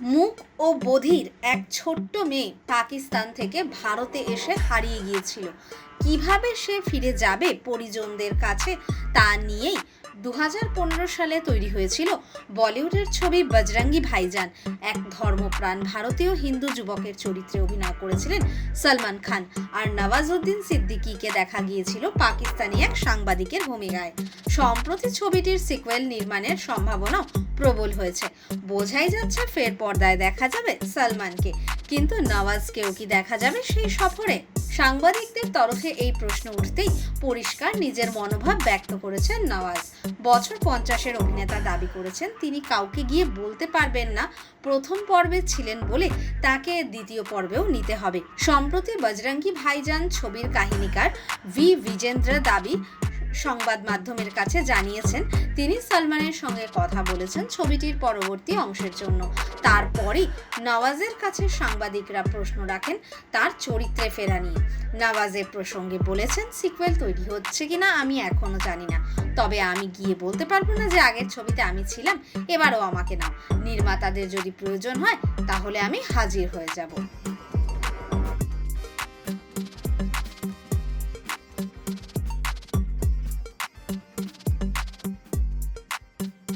মুখ ও বধির এক ছোট্ট মেয়ে পাকিস্তান থেকে ভারতে এসে হারিয়ে গিয়েছিল। কীভাবে সে ফিরে যাবে পরিজনদের কাছে তা নিয়েই দু হাজার পনেরো সালে তৈরি হয়েছিল বলিউডের ছবি বজরঙ্গি ভাইজান। এক ধর্মপ্রাণ ভারতীয় হিন্দু যুবকের চরিত্রে অভিনয় করেছিলেন সলমান খান আর নওয়াজউদ্দিন সিদ্দিকীকে দেখা গিয়েছিল পাকিস্তানি এক সাংবাদিকের ভূমিকায়। সম্প্রতি ছবিটির সিকুয়েল নির্মাণের সম্ভাবনাও প্রবল হয়েছে। বোঝাই যাচ্ছে ফের পর্দায় দেখা যাবে সলমানকে। কিন্তু নওয়াজকেও কি দেখা যাবে সেই সফরে? সাংবাদিকদের তরফে এই প্রশ্ন উঠতেই পরিষ্কার নিজের মনোভাব ব্যক্ত করেছেন নওয়াজ। বছর পঞ্চাশের অভিনেতা দাবি করেছেন, তিনি কাউকে গিয়ে বলতে পারবেন না, প্রথম পর্বে ছিলেন বলে তাকে দ্বিতীয় পর্বেও নিতে হবে। সম্প্রতি বজরঙ্গি ভাইজান ছবির কাহিনীকার ভি. বিজেন্দ্র দাবি সংবাদ মাধ্যমের কাছে জানিয়েছেন, তিনি সলমানের সঙ্গে কথা বলেছেন ছবিটির পরবর্তী অংশের জন্য। তারপরেই নওয়াজের কাছে সাংবাদিকরা প্রশ্ন রাখেন তার চরিত্রে ফেরা নিয়ে। নওয়াজের প্রসঙ্গে বলেছেন, সিকুয়েল তৈরি হচ্ছে কিনা আমি এখনও জানি না। তবে আমি গিয়ে বলতে পারব না যে আগের ছবিতে আমি ছিলাম, এবারও আমাকে নাও। নির্মাতাদের যদি প্রয়োজন হয়, তাহলে আমি হাজির হয়ে যাব।